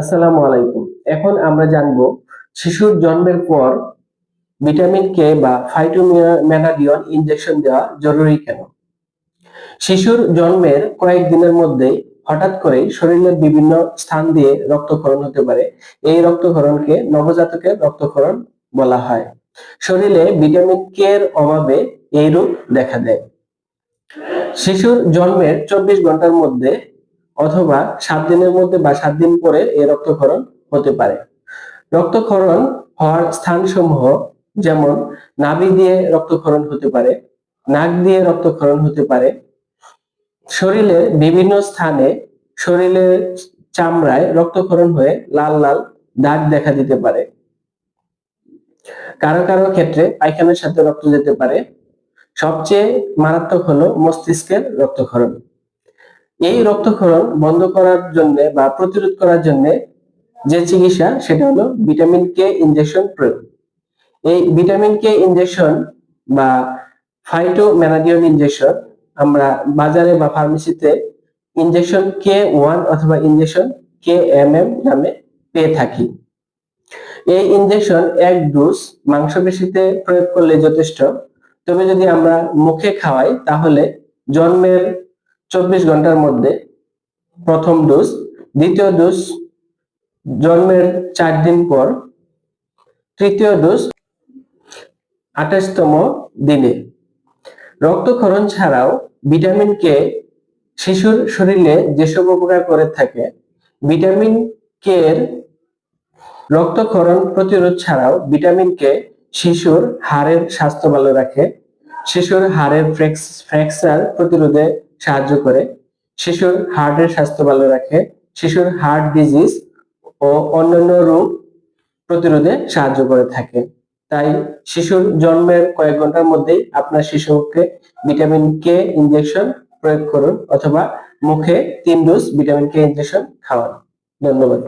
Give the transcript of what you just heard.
আসসালামু আলাইকুম। এখন আমরা জানব শিশুর জন্মের পর ভিটামিন কে বা ফাইটোম্যানাডিয়ন ইনজেকশন দেওয়া জরুরি কেন? শিশুর জন্মের কয়েক দিনের মধ্যেই হঠাৎ করে শরীরের বিভিন্ন স্থান দিয়ে রক্তক্ষরণ হতে পারে। এই রক্তক্ষরণকে নবজাতকের রক্তক্ষরণ বলা হয়। শরীরে ভিটামিন কে এর অভাবে এই রূপ দেখা দেয়। শিশুর জন্মের চব্বিশ ঘণ্টার মধ্যে অথবা সাত দিনের মধ্যে বা সাত দিন পরে এই রক্তক্ষরণ হতে পারে। রক্তক্ষরণ হওয়ার স্থানসমূহ যেমন নাভি দিয়ে রক্তক্ষরণ হতে পারে, নাক দিয়ে রক্তক্ষরণ হতে পারে, শরীরে বিভিন্ন স্থানে শরীরের চামড়ায় রক্তক্ষরণ হয়ে লাল লাল দাগ দেখা দিতে পারে। কারও কারও ক্ষেত্রে পায়খানার সাথে রক্ত যেতে পারে। সবচেয়ে মারাত্মক হলো মস্তিষ্কের রক্তক্ষরণ। এই রক্তক্ষরণ বন্ধ করার জন্য বা প্রতিরোধ করার জন্য যে চিকিৎসা, সেটা হলো ভিটামিন কে ইনজেকশন প্রয়োগ। এই ভিটামিন কে ইনজেকশন বা ফাইটোম্যানাডিয়ন ইনজেকশন আমরা বাজারে বা ফার্মেসিতে ইনজেকশন কে ওয়ান অথবা ইনজেকশন কে এম এম নামে পেয়ে থাকি। এই ইনজেকশন এক ডোজ মাংসপেশিতে প্রয়োগ করলে যথেষ্ট। তবে যদি আমরা মুখে খাওয়াই, তাহলে জন্মের চব্বিশ ঘণ্টার মধ্যে প্রথম ডোজ দ্বিতীয় ডোজ জন্মের চার দিন পর, তৃতীয় ডোজ আঠাশতম দিনে। রক্তক্ষরণ ছাড়াও ভিটামিন কে শিশুর শরীরে যেসব উপকার করে থাকে ভিটামিন কে এর রক্তক্ষরণ প্রতিরোধ ছাড়াও ভিটামিন কে শিশুর হাড়ের স্বাস্থ্য ভালো রাখে, শিশুর হাড়ের ফ্র্যাকচার প্রতিরোধে সাহায্য করে। শিশুর হার্টের স্বাস্থ্য ভালো রাখে। শিশুর হার্ট ডিজিজ ও অন্যান্য রোগ প্রতিরোধে সাহায্য করে থাকে। তাই শিশুর জন্মের কয়েক ঘণ্টার মধ্যেই আপনার শিশুকে ভিটামিন কে ইনজেকশন প্রয়োগ করুন অথবা মুখে তিন ডোজ ভিটামিন কে ইনজেকশন খাওয়ান। ধন্যবাদ।